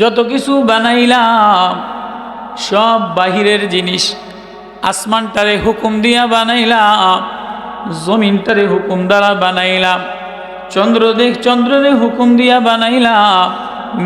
যত কিছু বানাইলাম, সব বাহিরের জিনিস আসমানটারে হুকুম দিয়া বানাইলাম, জমিনটারে হুকুম দ্বারা বানাইলাম চন্দ্রদেখ চন্দ্ররে হুকুম দিয়া বানাইলাম,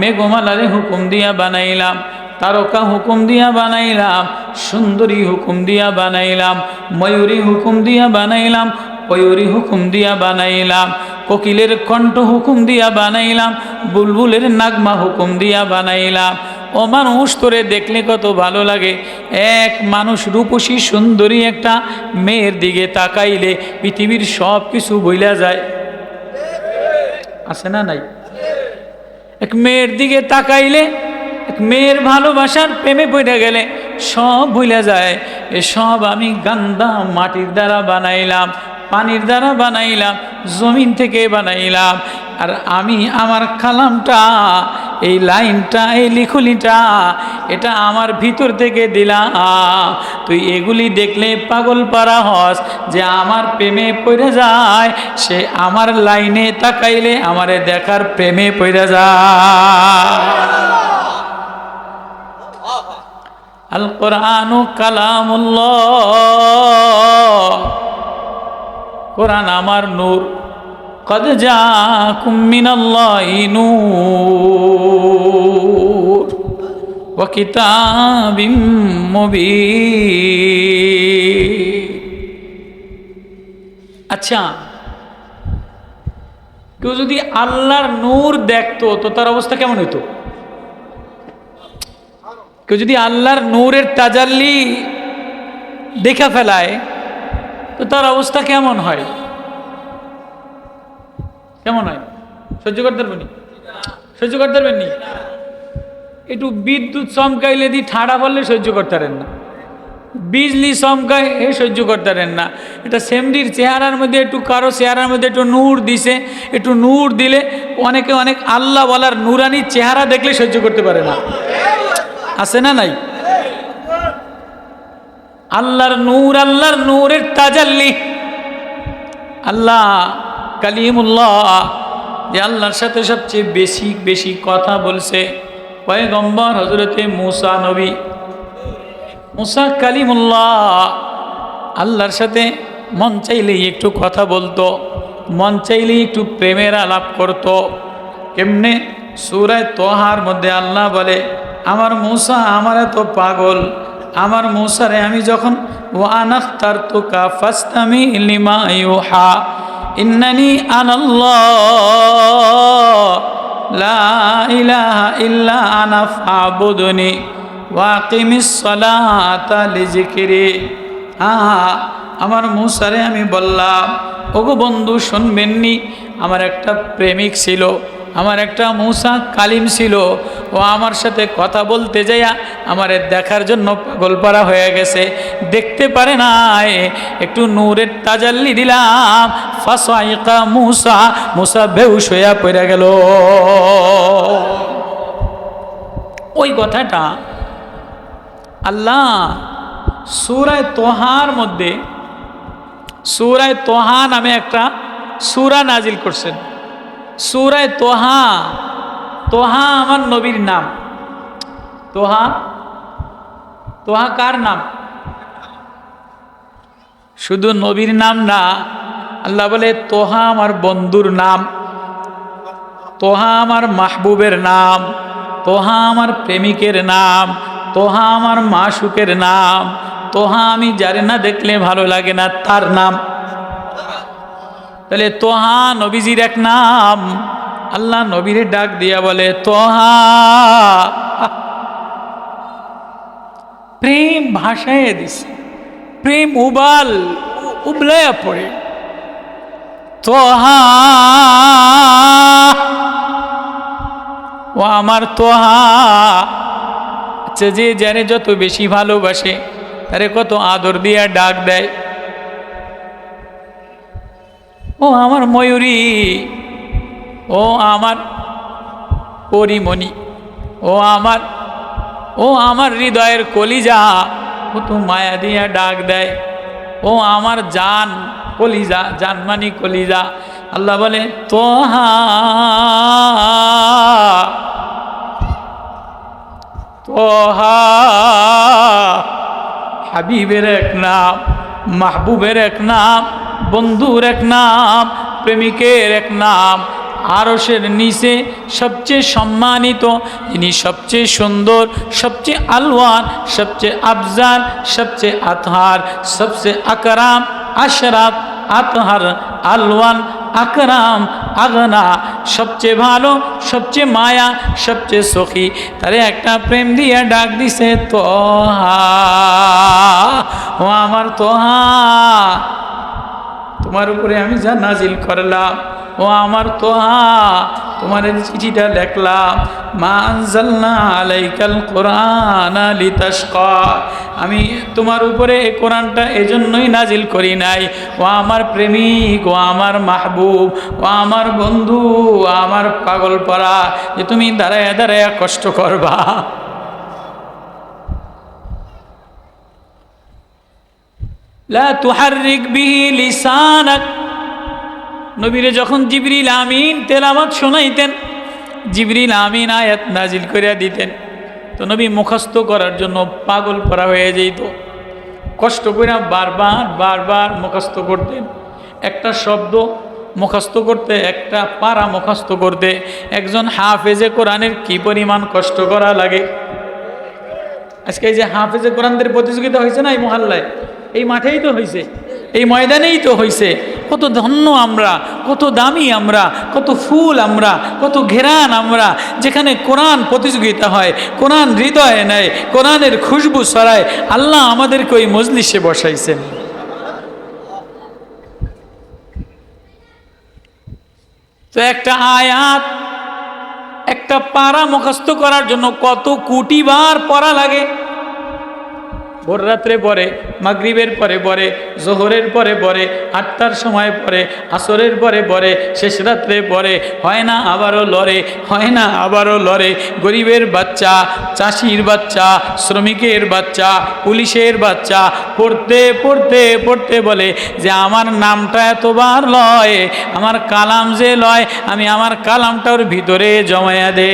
মেঘমালারে হুকুম দিয়া বানাইলাম, তারকা হুকুম দিয়া বানাইলাম, সুন্দরী হুকুম দিয়া বানাইলাম, ময়ূরী হুকুম দিয়া বানাইলাম, পয়ূরী হুকুম দিয়া বানাইলাম কোকিলের কণ্ঠ হুকুম দিয়া বানাইলাম, বুলবুলের নাগমা হুকুম দিয়া বানাইলাম। ও মানুষ, তোরে দেখলে কত ভালো লাগে। এক মানুষ রূপসী সুন্দরী একটা মেয়ের দিকে তাকাইলে পৃথিবীর সব কিছু বইলা যায়। আছে না নাই? এক মেয়ের দিকে তাকাইলে এক মেয়ের ভালোবাসার প্রেমে পড়ে গেলে সব ভুলে যায়। এ সব আমি গান্দা মাটির দ্বারা বানাইলাম। পানির দ্বারা বানাইলাম, জমিন থেকে বানাইলাম। আর আমি আমার কালামটা, এই লাইনটা, এই লিখুলিটা, এটা আমার ভিতর থেকে দিলাম। তুই এগুলি দেখলে পাগল পারা হস, যে আমার প্রেমে পড়ে যায়, সে আমার লাইনে তাকাইলে আমারে দেখার প্রেমে পড়ে যায়। আল কোরআন কালামুল্লাহ। কোরআন আমার নূর। কদ মিনাল্লাহি নূর। কিতাবিম আচ্ছা কেউ যদি আল্লাহর নূর দেখতো তো তার অবস্থা কেমন হইতো? কেউ যদি আল্লাহর নূরের তাজাল্লি দেখা ফেলায় তো তার অবস্থা কেমন হয়? কেমন হয়? সহ্য করতে পারবেন সহ্য করতে পারবেন নি? একটু বিদ্যুৎ চমকাইলে দি ঠাড়া পড়লে সহ্য করতে পারেন না। বিজলি চমকায় এ সহ্য করতে পারেন না। এটা সেমডির চেহারার মধ্যে, একটু কারও চেহারার মধ্যে একটু নূর দিছে, একটু নূর দিলে অনেকে অনেক আল্লাহ বলার নূরানি চেহারা দেখলে সহ্য করতে পারে না। আছে না নাই? আল্লাহর নূর, আল্লাহর নূরের তাজাল্লি। আল্লাহ কালিমুল্লাহ যে আল্লাহর সাথে সবচেয়ে বেশি বেশি কথা বলছে। পয়গম্বর হজরতে মুসা নবী। মুসা কালিমুল্লাহ আল্লাহর সাথে মন চাইলেই একটু কথা বলতো, মন চাইলেই একটু প্রেমের আলাপ করতো। কেমনে? সুরায় তোহার মধ্যে আল্লাহ বলে, আমার মূসা, আমার এত পাগল আমার মৌসারে আমি যখন ওয়ানাখতার তুকা ফাস্তামি লিমা ইউহা, ইন্নানি আনাল্লাহ লা ইলাহা ইল্লা আনা ফাবুদনি আমার মুসারে আমি বললাম, ওগো বন্ধু, শুনবেননি, আমার একটা প্রেমিক ছিল আমার একটা মূসা কালিম ছিল, ও আমার সাথে কথা বলতে যাইয়া আমারে দেখার জন্য পাগলপাড়া হয়ে গেছে। দেখতে পারে নাই, একটু নূরের তাজাল্লি দিলাম। ফাঁসাইকা মূসা মূসা বেউস হইয়া পড়ে গেল। ওই কথাটা আল্লাহ সুরায় তোহার মধ্যে, সুরায় তোহা নামে একটা সুরা নাজিল করছেন। সুরায় তোহা। তোহা আমার নবীর নাম। তোহা? তোহা কার নাম? শুধু নবীর নাম না, আল্লাহ বলে, তোহা আমার বন্ধুর নাম, তোহা আমার মাহবুবের নাম, তোহা আমার প্রেমিকের নাম, তোহা আমার মাসুকের নাম, তোহা আমি যারে না দেখলে ভালো লাগে না তার নাম। তাহলে তোহা নবীজির এক নাম। আল্লাহ নবীর ডাক দিয়া বলে, তোহা। প্রেম ভাষায় দিছে, প্রেম উবাল, উবলায়া পড়ে। তোহা। ও আমার তোহা। আচ্ছা যে যারে যত বেশি ভালোবাসে, তারে কত আদর দিয়া ডাক দেয়। ও আমার ময়ূরী, ও আমার পরিমণি, ও আমার ও আমার হৃদয়ের কলিজা, ও তো মায়া দিয়া ডাক দেয়, ও আমার জান কলিজা, জানমানি কলিজা। আল্লাহ বলে, তোহা তোহা হাবিবের এক নাম। মাহবুবের এক নাম, বন্ধুর এক নাম, প্রেমিকের এক নাম আরসের নিচে সবচেয়ে সম্মানিত যিনি সবচেয়ে সুন্দর, সবচেয়ে আলওয়ান, সবচেয়ে আফজান সবচেয়ে আতহার, সবচেয়ে আকরাম, আশরাফ, আতহার, আলওয়ান, আকরাম আগনা, সবচেয়ে ভালো, সবচেয়ে মায়া, সবচেয়ে সখী। তারে একটা প্রেম দিয়ে ডাক দিছে, তোহা। ও আমার তোহা। তোমার উপরে আমি যা নাজিল করলাম। ও আমার তোহা, তোমার চিঠিটা লেখলাম, মা আনজালনা আলাইকাল কোরআন আমি তোমার উপরে এই কোরআনটা এজন্যই নাজিল করি নাই। ও আমার প্রেমিক, ও আমার মাহবুব, ও আমার বন্ধু আমার পাগল পড়া যে তুমি দাঁড়ায় দাঁড়ায় কষ্ট করবা। লা তুহারিক বিহি লিসানাক নবীরে যখন জিবরিল আমিন তেলাওয়াত শোনাইতেন, জিবরিল আমিন আয়াত নাজিল করিয়া দিতেন। তো নবী মুখস্থ করার জন্য পাগল পরা হয়ে যেত। কষ্ট করে বারবার বারবার মুখস্থ করতেন। একটা শব্দ মুখস্থ করতে, একটা পারা মুখস্থ করতে একজন হাফেজে কোরআনের কি পরিমাণ কষ্ট করা লাগে? আজকে এই যে হাফেজে কোরআনদের প্রতিযোগিতা হয়েছে না এই মহল্লায়? এই মাঠেই তো হয়েছে এই ময়দানেই তো হয়েছে কত ধন্য আমরা, কত দামি আমরা, কত ফুল আমরা, কত ঘেরান আমরা, যেখানে কোরআন প্রতিযোগিতা হয়, কোরআন হৃদয়ে নেয়, কোরআনের খুশবু ছড়ায়, আল্লাহ আমাদেরকে ওই মজলিসে বসাইছেন। তো একটা আয়াত, একটা পাড়া মুখস্থ করার জন্য কত কোটি বার পড়া লাগে। ভোর রাত্রে পরে, মাগরিবের পরে পরে, জোহরের পরে পরে, আটটার সময় পরে, আসরের পরে পরে, শেষ রাত্রে পরে, হয় না আবারও লড়ে, হয় না আবারও লড়ে, গরিবের বাচ্চা, চাষির বাচ্চা, শ্রমিকের বাচ্চা, পুলিশের বাচ্চা, পড়তে পড়তে পড়তে বলে যে আমার নামটা এতবার লয়, আমার কালাম যে লয়, আমি আমার কালামটা ওর ভিতরে জমায়া দে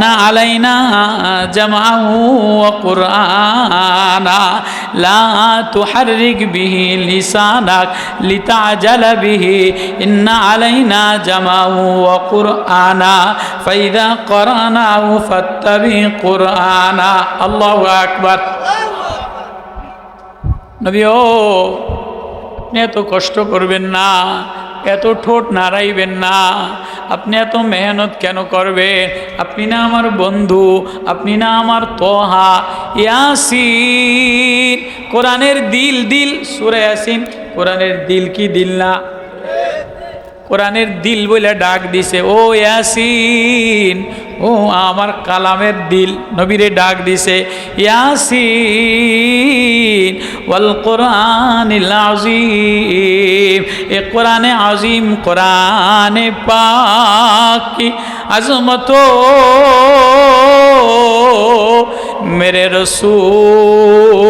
না আলাইনা জামাহু কুরআনা। লা তুহাররিক বিহি লিসানাক লিতাজালা বিহি ইন্না আলাইনা জামাহু ওয়া কুরআনা ফাইদা করানাহু ফাত্তাবি কুরআনা আল্লাহু আকবার নবী ও আপনি এত কষ্ট করবেন না। এত ঠোঁট নাড়াইবেন না। আপনি এত মেহনত কেন করবেন? আপনি না আমার বন্ধু, আপনি না আমার তোহা। ইয়াসিন, কোরআনের দিল দিল, সুরে ইয়াসিন, কোরআনের দিল কি দিল না? কোরআনের দিল বলে ডাক দিছে, ও ইয়াসিন, ও আমার কালামের দিল। নবীরে ডাক দিছে, ইয়াসিন, ওয়াল কোরআন আজিম এ কোরআনে আজিম কোরআনে পাকি আজমত মেরে রসূল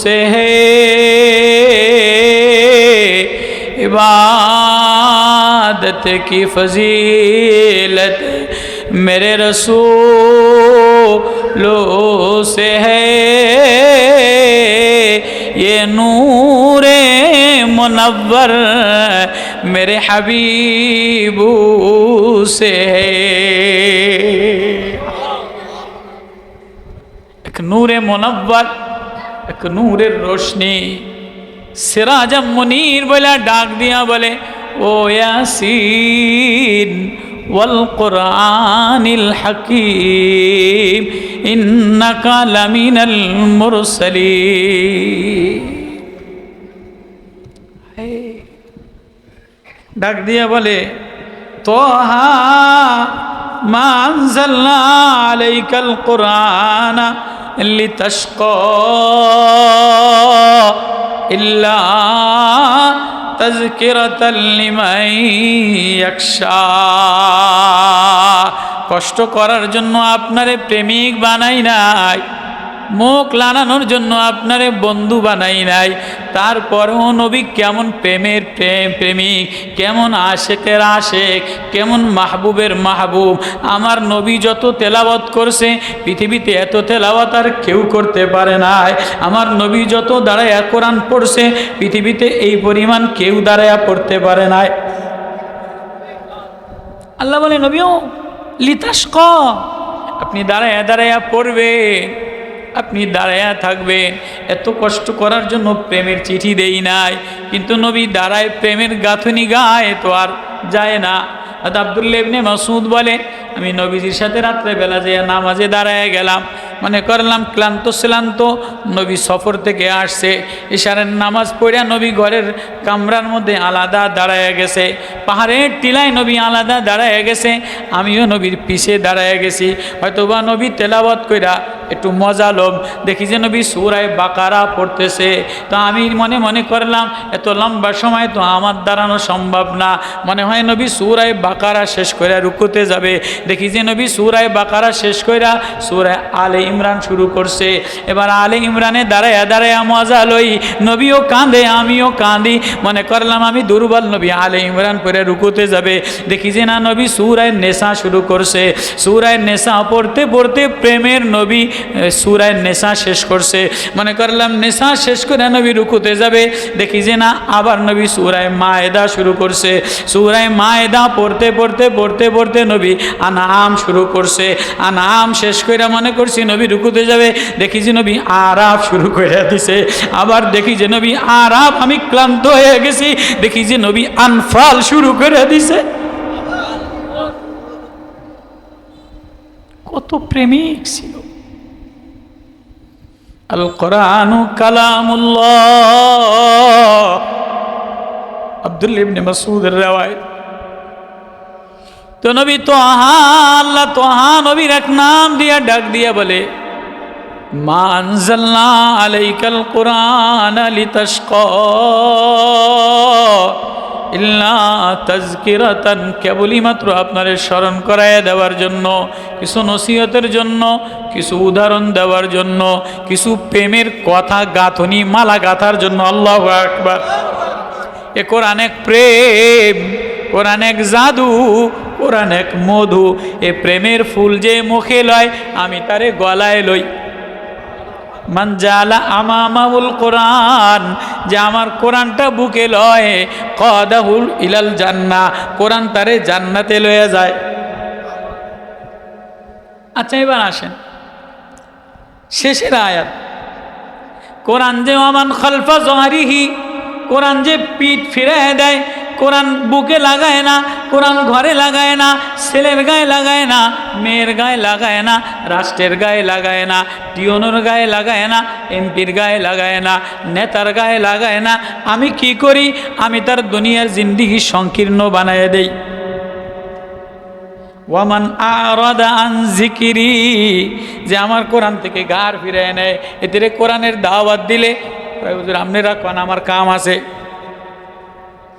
সে হে এবার جماعت کی فضیلت میرے رسول سے ہے۔ یہ نور منور میرے حبیب سے ہے۔ ایک نور منور، ایک نور روشنی۔ سراجم منیر بلا ڈاک دیا بولے۔ ওয়াল কোরআনিল হাকিম, ইন্নাকা লামিনাল মুরসালিন। ডাক দিয়া বলে, তোহা, মা আনজালনা আলাইকাল কোরআনা লিতাশকা ইল্লা কষ্ট করার জন্য আপনারে প্রেমিক বানাই নাই। মুখ লানানোর জন্য আপনারে বন্ধু বানাই নাই। তারপরেও নবী কেমন প্রেমের প্রেম প্রেমিক, কেমন আশেকের আশেক, কেমন মাহবুবের মাহবুব। আমার নবী যত তেলাওয়াত করছে, পৃথিবীতে এত তেলাওয়াত আর কেউ করতে পারে নাই। আমার নবী যত দাঁড়ায় কোরআন পড়ছে, পৃথিবীতে এই পরিমাণ কেউ দাঁড়ায়া পড়তে পারে নাই। আল্লাহ বলে, নবীও লিতাস ক, আপনি দাঁড়ায়া দাঁড়ায়া পড়বেন আপনি দাঁড়ায়া থাকবেন। এত কষ্ট করার জন্য প্রেমের চিঠি দেই নাই। কিন্তু নবী দাঁড়ায় প্রেমের গাঁথনি গায়ে তো আর যায় না। আর আবদুল্লা ইবনে মাসুদ বলে আমি নবীজির সাথে রাত্রেবেলা যে নামাজে দাঁড়ায় গেলাম। মনে করলাম ক্লান্ত, শ্লান্ত নবী সফর থেকে আসছে। ইশারের নামাজ পড়িয়া নবী ঘরের কামরার মধ্যে আলাদা দাঁড়ায় গেছে। পাহাড়ের টিলায় নবী আলাদা দাঁড়ায় গেছে। আমিও নবীর পিছে দাঁড়ায় গেছি। হয়তোবা নবী তেলাবত কইরা একটু মজা লোভ দেখি যে নবী সুরায় বাকারা পড়তেছে। তো আমি মনে মনে করলাম, এত লম্বা সময় তো আমার দাঁড়ানো সম্ভব না। মনে হয় নবী সুরায় বাকারা শেষ করে রুকুতে যাবে। দেখি যে নবী সুরায় বাকারা শেষ কইরা সুরায় আলে ইমরান শুরু করছে। এবার আলে ইমরানে দাঁড়ায় দাঁড়ায় মজা লই। নবীও কাঁদে, আমিও কাঁদি। মনে করলাম আমি দুর্বল নবী, আলে ইমরান করে রুকুতে যাবে। দেখি যে না নবী সুরায় নেশা শুরু করছে। সুরায় নেশা পড়তে পড়তে প্রেমের নবী সুরায় নেশা শেষ করছে। মনে করলাম, নেশা শেষ করে নবী রুকুতে যাবে। দেখি যে না, আবার নবী সুরায় মায়েদা শুরু করছে। সুরায় মায়েদা পড়তে পড়তে পড়তে পড়তে নবী আনাম শুরু করছে। আনাম শেষ করে মনে করছি নবী রুকুতে যাবে। দেখি যে নবী আরাফ শুরু করে দিছে। আবার দেখি যে নবী আরাফ, আমি ক্লান্ত হয়ে গেছি। দেখি যে নবী আনফাল শুরু করে দিছে। কত প্রেমিক ছিল। আল কোরআনু কালামুল্লাহ। আব্দুল ইবনে মাসউদের রেওয়ায়ত। তো নবী তোহা, আল্লাহ তোহা নবীর এক নাম দিয়া ডাক দিয়া বলে, মা আনজালনা আলাইকাল কোরআন লিতাশকা ইল্লা তাজকিরাতান কেবলই মাত্র আপনারে স্মরণ করায় দেওয়ার জন্য, কিছু নসিহতের জন্য, কিছু উদাহরণ দেওয়ার জন্য, কিছু প্রেমের কথা গাঁথনি, মালা গাঁথার জন্য, আল্লাহ আকবার। এ কোরআন এক প্রেম, কোরআন এক জাদু, কোরআন এক মধু, এ প্রেমের ফুল যে মুখে লয়, আমি তারে গলায় লই। মানজালা আমামাউল কোরআন, যে আমার কোরআনটা বুকে লয়, কদাহুল ইলাল জান্না কোরআন তারে জান্নাতে লয়ে যায়। আচ্ছা এবার আসেন। শেষের আয়াত। কোরআন যে আমান খলফা জহারিহি, কোরআন যে পিঠ ফিরে দেয় কোরআন বুকে লাগায় না, কোরআন ঘরে লাগায় না, ছেলের গায়ে লাগায় না, মেয়ের গায়ে লাগায় না, রাষ্ট্রের গায়ে লাগায় না, টিওনোর গায়ে লাগায় না, এমপির গায়ে লাগায় না, নেতার গায়ে লাগায় না। আমি কি করি? আমি তার দুনিয়ার জিন্দিগি সংকীর্ণ বানায় দেই। ওয়ামান আরাদা আন জিকিরি যে আমার কোরআন থেকে গার ফিরে নেয়। এতে কোরআনের দাওয়াত দিলে আপনারা কোন আমার কাম আছে।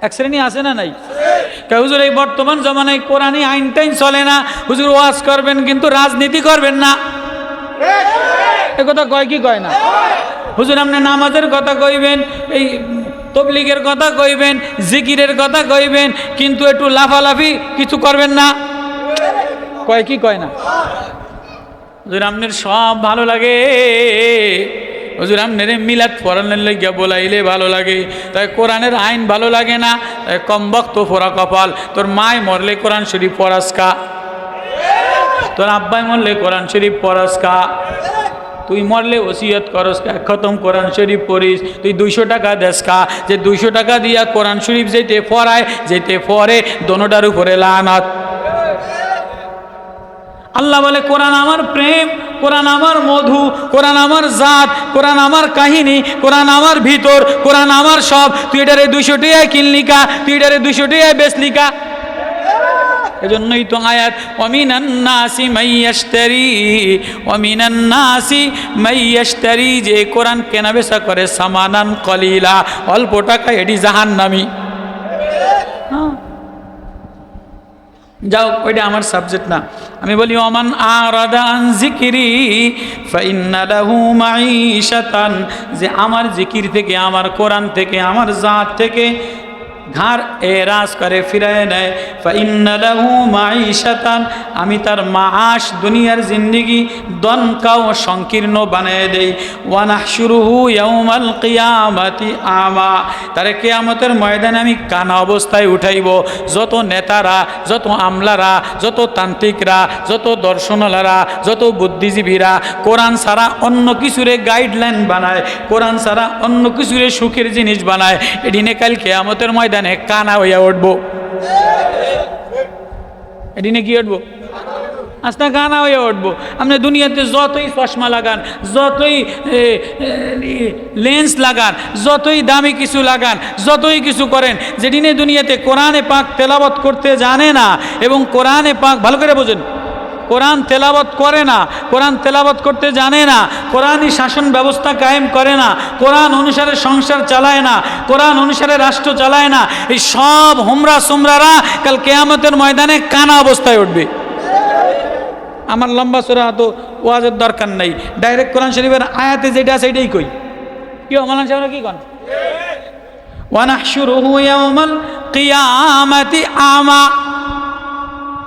এক শ্রেণি আছে না নাই? হুজুর এই বর্তমান জমানায় কোরআনই আইন টাইন চলে না, হুজুর ওয়াজ করবেন কিন্তু রাজনীতি করবেন না। এ কথা কয় কি কয় না? হুজুর আপনি নামাজের কথা কইবেন, এই তবলিগের কথা কইবেন, জিকিরের কথা কইবেন, কিন্তু একটু লাফালাফি কিছু করবেন না? কয় কি কয় না? হুজুর, আপনার সব ভালো লাগে। হুজুর আপনার মিলাদ পড়ানোর লাগিয়া বলাইলে ভালো লাগে। তাই কোরআনের আইন ভালো লাগে না, তাই কম বক্ত ফোরা কপাল। তোর মায় মরলে কোরআন শরীফ পড়াসকা তোর আব্বাই মরলে কোরআন শরীফ পড়াসকা তুই মরলে ওসিয়ত করস খতম কোরআন শরীফ পড়িস, তুই দুইশো টাকা দেসকা যে দুইশো টাকা দিয়া কোরআন শরীফ যেতে পড়ায় যেতে পড়ে, দোনোটার উপরে লানাত। আল্লাহ বলে, কোরআন আমার প্রেম, কোরআন আমার মধু, কোরআন আমার জাত, কোরআন আমার কাহিনী, কোরআন আমার ভিতর, কোরআন আমার সব। তুই এটারে দুইশো টিয়ায় কিনলিকা তুই এটারে দুইশো টিয়ায় বেচলিকা এজন্যই তো আয়াত অমিনান্নাসি মাইয়াস্তারি অমিনান্নাসি মাইয়াস্তারি যে কোরআন কেনা বেচা করে সামানান কলিলা, অল্প টাকা এটি জাহান্নামি। যাও, ওইটা আমার সাবজেক্ট না। আমি বলি, ওমান আরাদান জিকিরি যে আমার জিকির থেকে, আমার কোরআন থেকে, আমার জাত থেকে ঘাড় এরাজ করে, ফিরায় নেয়। ফাইন্না লাহু মাঈশাতান, আমি তার মাআশ, দুনিয়ার জিন্দিগি, দনকাও সংকীর্ণ বানিয়ে দেই। ওয়ানাহশুরুহু ইয়াউমাল কিয়ামাতি আমা, তারে কিয়ামতের ময়দানে আমি কানা অবস্থায় উঠাইব। যত নেতারা, যত আমলারা, যত তান্ত্রিকরা, যত দর্শনলারা, যত বুদ্ধিজীবীরা, কোরআন ছাড়া অন্য কিছুরে গাইডলাইন বানায়, কোরআন ছাড়া অন্য কিছুরে সুখের জিনিস বানায়, এদিনে কাল কেয়ামতের ময়দানে কানা হইয়া উঠবো এদিনে কি উঠবো আস্তা গানা হয়ে উঠবো আপনি দুনিয়াতে যতই চশমা লাগান যতই লেন্স লাগান যতই দামি কিছু লাগান যতই কিছু করেন যেদিনে দুনিয়াতে কোরআনে পাক তেলাবত করতে জানে না এবং কোরআনে পাক ভালো করে বোঝেন কোরআন তেলাবত করে না, কোরআন তেলাবত করতে জানে না, কোরআনই শাসন ব্যবস্থা কায়েম করে না, কোরআন অনুসারে সংসার চালায় না, কোরআন অনুসারে রাষ্ট্র চালায় না, এই সব হোমরা সোমরারা কাল কেয়ামতের ময়দানে কানা অবস্থায় উঠবে। আমার লম্বা চোরা তো ওয়াজের দরকার নাই, ডাইরেক্ট কোরআন শরীফের আয়াতে যেটা আছে এটাই কই। কি মালান সাহেব কি কন? ওয়ানাহশুরুহু ইয়াউমাল কিয়ামাতি আমা।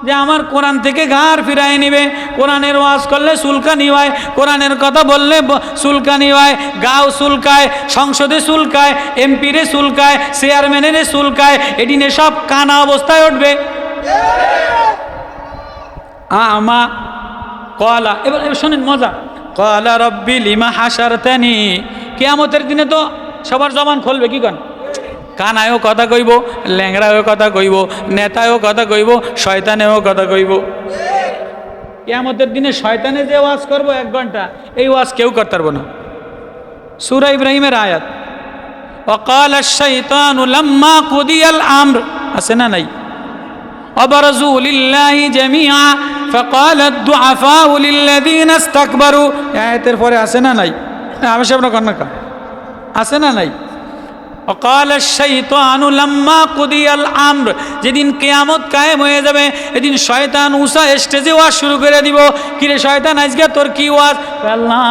যে আমার কোরআন থেকে ঘাড় ফিরাই নিবে। কোরআনের ওয়াজ করলে সুলকানি হয়, কোরআনের কথা বললে সুলকানি হয়, গাও সুলকায়, সংসদে সুলকায়, এমপিরে সুলকায়, চেয়ারম্যানের সুলকায়, এদিনে সব কানা অবস্থায় উঠবে। আমা, কলা, এবার শোনেন মজা। কলা রব্বি লিমা হাসার কেয়ামতের দিনে তো সবার জবান খুলবে, কি কন? কান আয়ও কথা কইব, ল্যাংড়ায়ও কথা কইব, নেতায়ও কথা কইব, শয়তানেও কথা কইব। কেমতের দিনে শয়তানে যে ওয়াজ করব এক ঘণ্টা, এই ওয়াজ কেউ করতে পারব না। সুরা ইব্রাহিমের আয়াত অকাল শৈতানুলম্মা কুদিয়াল আমর আছে না নাই? অবরজু জামিয়া ফকাল দুআফাউ লিল্লাযীন ইস্তাকবারু আয়াতের পরে আছে না নাই? আমি সাহেব না কন্যা আছে না নাই? যেদিন কেয়ামত কায়েম হয়ে যাবে, এদিন শয়তান উষা স্টেজে ওয়াজ শুরু করে দিব। কিরে শয়তান, আজকে তোর কি ওয়াজ? আল্লাহ,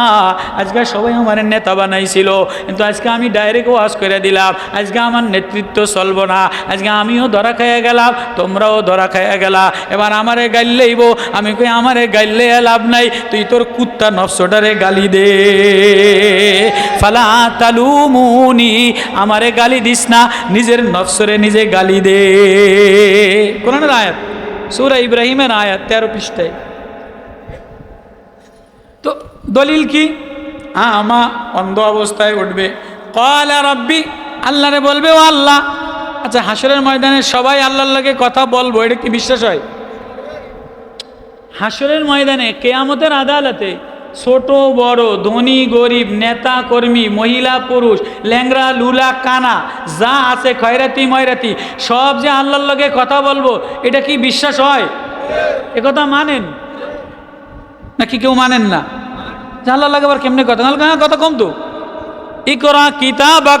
আজকে সবাই আমার নেতা বানাইছিল, কিন্তু আজকে আমি ডাইরেক্ট ওয়াজ করে দিলাম। আজকে আমার নেতৃত্ব চলব না। আজকে আমিও ধরা খাইয়া গেলাম, তোমরাও ধরা খাইয়া গেলা। এবার আমারে গাইলেইব আমি কই, আমারে গাইলে লাভ নাই। তুই তোর কুত্তা নফসটারে গালি দে। ফালা তালুমুনি, আমারে গালি দিস না, নিজের নফসরে নিজে গালি দে। কোরআনের আয়াত, সুরা ইব্রাহিমের আয়াত, তেরো পৃষ্ঠায়। তো দলিল কি? হ্যাঁ আমা অন্ধ অবস্থায় উঠবে। কলা রব্বি, আল্লাহরে বলবে, ও আল্লাহ। আচ্ছা হাসরের ময়দানে সবাই আল্লাহর লাগে কথা বলব, এটা কি বিশ্বাস হয়? হাসরের ময়দানে, কেয়ামতের আদালতে ছোট বড় ধনী গরিব নেতা কর্মী মহিলা পুরুষ ল্যাংরা লুলা কানা যা আছে খয়রাতি ময়রাতি সব যে আল্লাহর লগে কথা বলব এটা কি বিশ্বাস হয়? কথা মানেন? নাকি কেউ মানেন না? যে আল্লাহ লাগে আবার কেমনি কথা? হ্যাঁ, কথা কম তো। ই করা কিতাবাক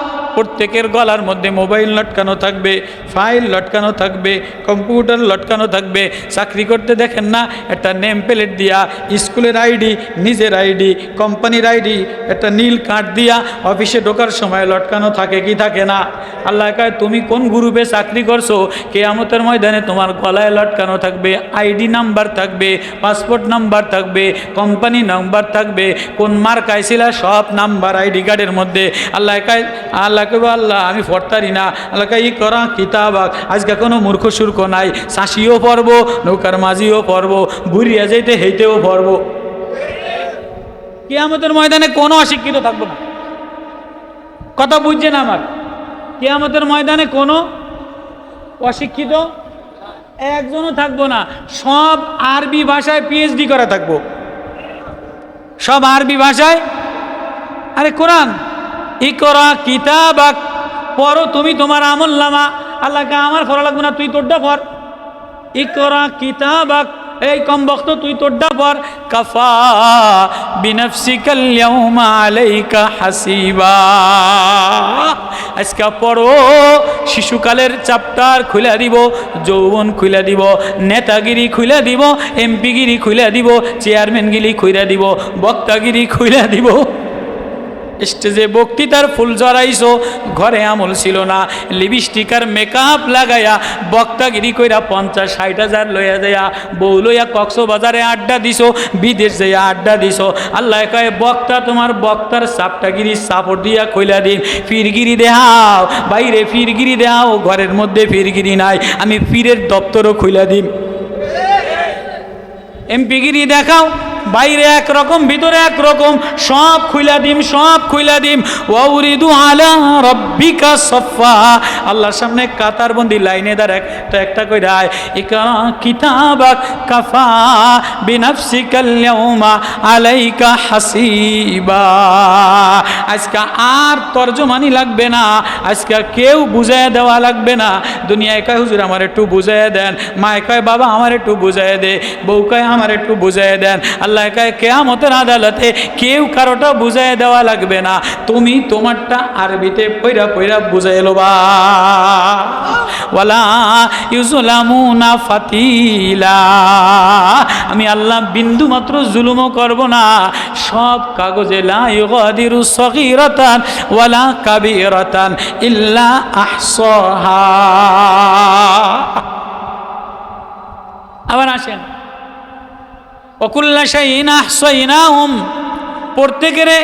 প্রত্যেকের গলার মধ্যে মোবাইল লটকানো থাকবে, ফাইল লটকানো থাকবে, কম্পিউটার লটকানো থাকবে। চাকরি করতে দেখেন না, একটা নেম প্লেট দিয়া, স্কুলের আইডি, নিজের আইডি, কোম্পানির আইডি, একটা নীল কার্ড দিয়া অফিসে ঢোকার সময় লটকানো থাকে কি থাকে না? আল্লাহ কয়, তুমি কোন গ্রুপে চাকরি করছ? কেয়ামতের ময়দানে তোমার গলায় লটকানো থাকবে, আইডি নাম্বার থাকবে, পাসপোর্ট নাম্বার থাকবে, কোম্পানি নাম্বার থাকবে, কোন মার্ক আইছিলা সব নাম্বার আইডি কার্ডের মধ্যে। আল্লাহ কয়, আল্লাহ কইব, আল্লাহ, আমি পড়তারি না। আল্লাহ ই করা কিতাবাক আজকে কোনো মূর্খ সুর্খ নাই। চাষিও পড়ব নৌকার মাঝিও পড়ব ঘুরিয়া যাইতে হেইতেও পড়ব কেয়ামতের ময়দানে কোনো অশিক্ষিত থাকব না। কথা বুঝছেন আমার? কেয়ামতের ময়দানে কোনো অশিক্ষিত একজনও থাকব না। সব আরবি ভাষায় পিএইচডি করা থাকব। সব আরবি ভাষায়, আরে কোরআন। ইকরা কিতাবাক, পড়ো তুমি তোমার আমল নামা। আল্লাহকে আমার পড়া লাগবে না, তুই তোরটা পড় ইকরা কিতাবাক, এই কম বক্ত তুই তোরটা পর। কাফা বিনফসিকাল ইয়াউমা হাসিবা। আজকে পড়ো, শিশুকালের চাপটার খুলে দিব, যৌবন খুলে দিব, নেতাগিরি খুলে দিব, এমপিগিরি খুলে দিব, চেয়ারম্যানগিরি খুলে দিব, বক্তাগিরি খুলে দিব। স্টেজে বক্তৃতার ফুল জড়াইছো, ঘরে আমল ছিল না। লিপস্টিকার মেকআপ লাগাইয়া বক্তাগিরি কইরা পঞ্চাশ, ষাট হাজার লইয়া যাইয়া বউ লইয়া কক্সবাজারে আড্ডা দিছো, বিদেশ যাইয়া আড্ডা দিছো। আল্লাহ কয়, বক্তা তোমার বক্তার সাপটাগিরি সাপড় দিয়া কইলা দিন। ফিরগিরি দেহাও, বাইরে ফিরগিরি দেহাও, ঘরের মধ্যে ফিরগিরি নাই। আমি পীরের দপ্তরও খুইলা দিন এমপিগিরি দেখাও। বাইরে এক রকম, ভিতরে এক রকম। সব খুইলা দিম, সব খুইলা দিম। ওয়াউরিদু আলা রব্বিকা সফা আল্লাহর সামনে কাতার বন্দি লাইনে দাঁড় একটা একটা কই রায় ইকা কিতাবাক কাফা বিনাফসিকাল ইয়াউমা আলাইকা হাসিবা। আজকে আর তর্জমানি লাগবে না, আজকে কেউ বুঝায় দেওয়া লাগবে না। দুনিয়ায় কয়, হুজুর আমার একটু বুঝায় দেন। মায় কয়, বাবা আমার একটু বুঝাই দে। বউ কয়, আমার একটু বুঝাই দেন। আল্লাহ কয়, কেয়ামতের আদালতে কেউ কারোটা বুঝাই দেওয়া লাগবে না। তুমি তোমারটা আরবিতে পইরা পইরা বুঝাই বা ওয়ালা ইউজুলামুনা ফাতিলা। আমি আল্লাহ বিন্দু মাত্র জুলুমও করব না। সব কাগজে লা সগীরাতান ওয়ালা কাবীরাতান ইল্লা আহসাহা। আবার আসেন। অকুল্লা শাইন আহসাইনাহুম। প্রত্যেকেরে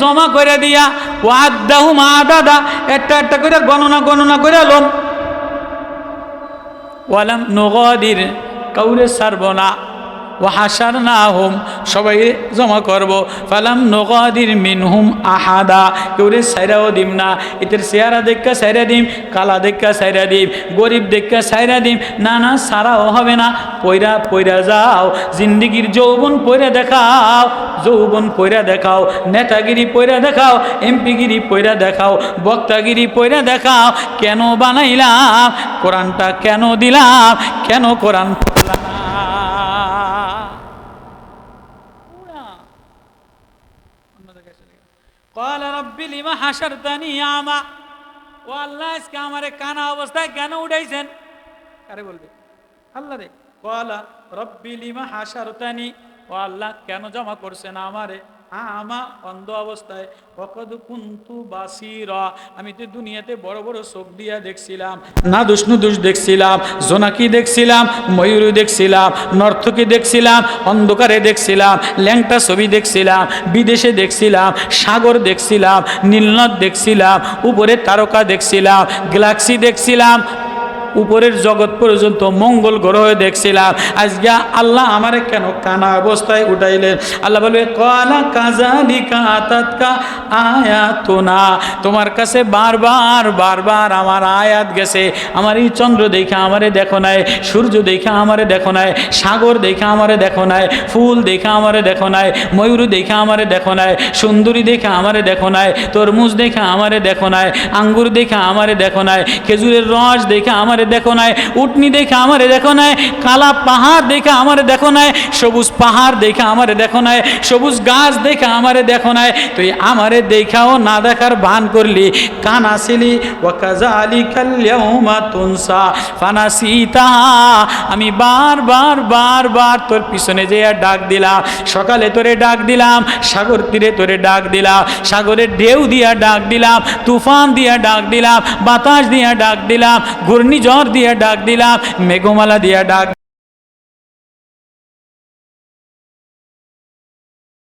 জমা করে দিয়া ওয়াদাহুম আদাদা, একটা একটা করে গণনা গণনা করে লম। ওয়ালাম নগদির, কাউরে সারব না। ও হাসার না হোম সবাই জমা করব। ফালাম নগদির মিনহুম আহাদা। কেউরে সাইরাও দিম না। এদের চেহারা দেখা সাইরা দিম, কালা দেখা সাইরা দিম, গরিব দেখা সাইরা দিম। না না, সারাও হবে না। পয়রা পয়রা যাও। জিন্দিগির যৌবন পয়রা দেখাও। যৌবন পয়রা দেখাও। নেতাগিরি পয়রা দেখাও। এমপিগিরি পয়রা দেখাও। বক্তাগিরি পয়রা দেখাও। কেন বানাইলাম? কোরআনটা কেন দিলাম? কেন কোরআন পড়লাম? قال رب لما حشرتني اعمى ও আল্লাহ আজকে আমারে কানা অবস্থায় কেন উঠাইছেন কারে বলবে আল্লাহ রে কলা রব্বি লিমা হাসারতানি ও আল্লাহ কেন জমা করছেন আমারে আমা অন্ধ অবস্থায় অকদ কুন্তু বাসিরা। আমি তো দুনিয়াতে বড় বড় চোখ দিয়া দেখছিলাম না দুষ্ণু দুষ দেখছিলাম, জোনাকি দেখছিলাম, ময়ূরী দেখছিলাম নর্থকি দেখছিলাম, অন্ধকারে দেখছিলাম, ল্যাংটা ছবি দেখছিলাম, বিদেশে দেখছিলাম, সাগর দেখছিলাম, নীলনদ দেখছিলাম, উপরে তারকা দেখছিলাম, গ্যালাক্সি দেখছিলাম উপরের জগৎ পর্যন্ত মঙ্গল গ্রহ দেখছিলাম। আজকে আল্লাহ আমারে কেন কানা অবস্থায় উঠাইলেন? আল্লাহ বলবে কলা কাজালিকা তোমার কাছে বারবার বারবার আমার আয়াত গেছে। আমার এই চন্দ্র দেখে আমারে দেখো নাই, সূর্য দেখে আমারে দেখো নাই, সাগর দেখে আমারে দেখো নাই, ফুল দেখে আমারে দেখো নাই, ময়ূর দেখে আমারে দেখো নাই, সুন্দরী দেখে আমারে দেখো নাই, তরমুজ দেখে আমারে দেখো নাই, আঙ্গুর দেখে আমারে দেখো নাই, খেজুরের রস দেখে আমারে দেখো নাই, উটনি দেখে আমারে দেখো নাই, কালা পাহাড় দেখে আমারে দেখো নাই, সবুজ পাহাড় দেখে আমারে দেখো নাই, সবুজ গাছ দেখে আমারে দেখো নাই। তুই আমারে দেখাও, না দেখার ভান করলি। কানাসিলি ওয়াকাজা আলী কাল্যাউমা তুনসা। ফানাসিতা আমি বারবার বারবার তোর পিছনে যে ডাক দিলাম। সকালে তোরে ডাক দিলাম, সাগর তীরে তোরে ডাক দিলাম, সাগরের ঢেউ দিয়া ডাক দিলাম, তুফান দিয়া ডাক দিলাম, বাতাস দিয়া ডাক দিলাম, ঘূর্ণিঝড় দিয়া ডাক দিলাম মেঘমালা দিয়া ডাক